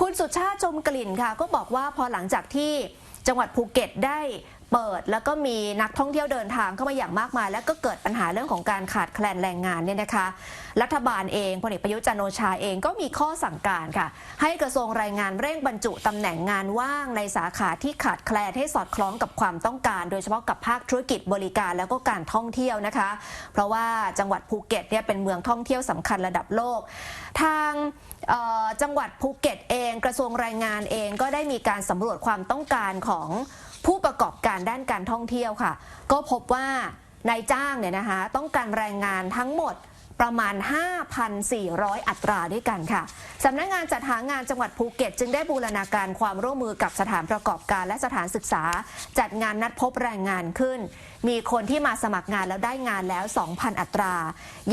คุณสุชาติชมกลิ่นค่ะ ก็บอกว่าพอหลังจากที่จังหวัดภูเก็ตได้ เปิดแล้วก็มีนักท่องเที่ยวเดินทางเข้ามาอย่างมากมาย แล้วก็เกิดปัญหาเรื่องของการขาดแคลนแรงงานเนี่ยนะคะ รัฐบาลเองพลเอกประยุทธ์จันโอชาเองก็มีข้อสั่งการค่ะ ให้กระทรวงแรงงานเร่งบรรจุตำแหน่งงานว่างในสาขาที่ขาดแคลนให้สอดคล้องกับความต้องการ โดยเฉพาะกับภาคธุรกิจบริการแล้วก็การท่องเที่ยวนะคะ เพราะว่าจังหวัดภูเก็ตเนี่ยเป็นเมืองท่องเที่ยวสำคัญระดับโลก ทางจังหวัดภูเก็ตเอง กระทรวงแรงงานเองก็ได้มีการสำรวจความต้องการของผู้ประกอบการด้านการท่องเที่ยวค่ะ ก็พบว่านายจ้างเนี่ยนะคะต้องการแรงงานทั้งหมด ประมาณ 5,400 อัตราด้วยกันค่ะสำนักงานจัดหางานจังหวัดภูเก็ต จึงได้บูรณาการความร่วมมือกับสถานประกอบการและสถานศึกษา จัดงานนัดพบแรงงานขึ้น มีคนที่มาสมัครงานแล้วได้งานแล้ว 2,000 อัตรา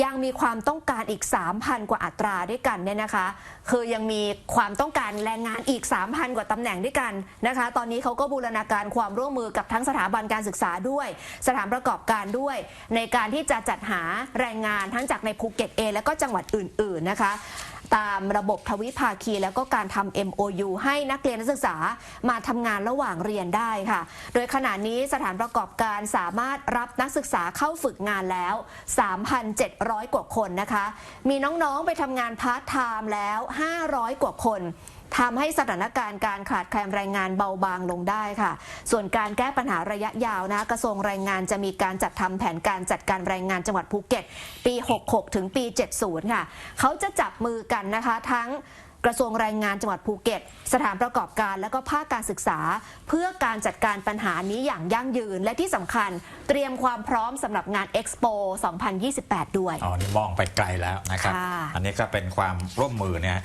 ยังมีความต้องการอีก 3,000 กว่าอัตราด้วยกันเนี่ยนะคะ คือยังมีความต้องการแรงงานอีก 3,000 กว่าตำแหน่งด้วยกันนะคะ ตอนนี้เขาก็บูรณาการความร่วมมือกับทั้งสถาบันการศึกษาด้วย สถานประกอบการด้วย ในการที่จะจัดหาแรงงานทั้งจากในภูเก็ตเองและก็จังหวัดอื่น ๆนะคะ ตามระบบทวิภาคีแล้วก็การทำ MOU ให้นักเรียนนักศึกษามาทำงานระหว่างเรียนได้ค่ะ โดยขณะนี้สถานประกอบการสามารถรับนักศึกษาเข้าฝึกงานแล้ว 3,700 กว่าคนนะคะ มีน้องๆไปทำงานพาร์ทไทม์แล้ว 500 กว่าคน ทำให้สถานการณ์การขาดแคลนแรงงานเบาบางลงได้ค่ะ ส่วนการแก้ปัญหาระยะยาวนะกระทรวงแรงงานจะมีการจัดทำแผนการจัดการแรงงานจังหวัดภูเก็ต ปี 66 ถึงปี 70 ค่ะ เขาจะจับมือกันนะคะทั้งกระทรวงแรงงานจังหวัดภูเก็ต สถานประกอบการและก็ภาคการศึกษา เพื่อการจัดการปัญหานี้อย่างยั่งยืน และที่สำคัญเตรียมความพร้อมสำหรับงานเอ็กซ์โป2028 ด้วย อ๋อ นี่มองไปไกลแล้วนะครับค่ะอันนี้ก็เป็นความร่วมมือเนี่ย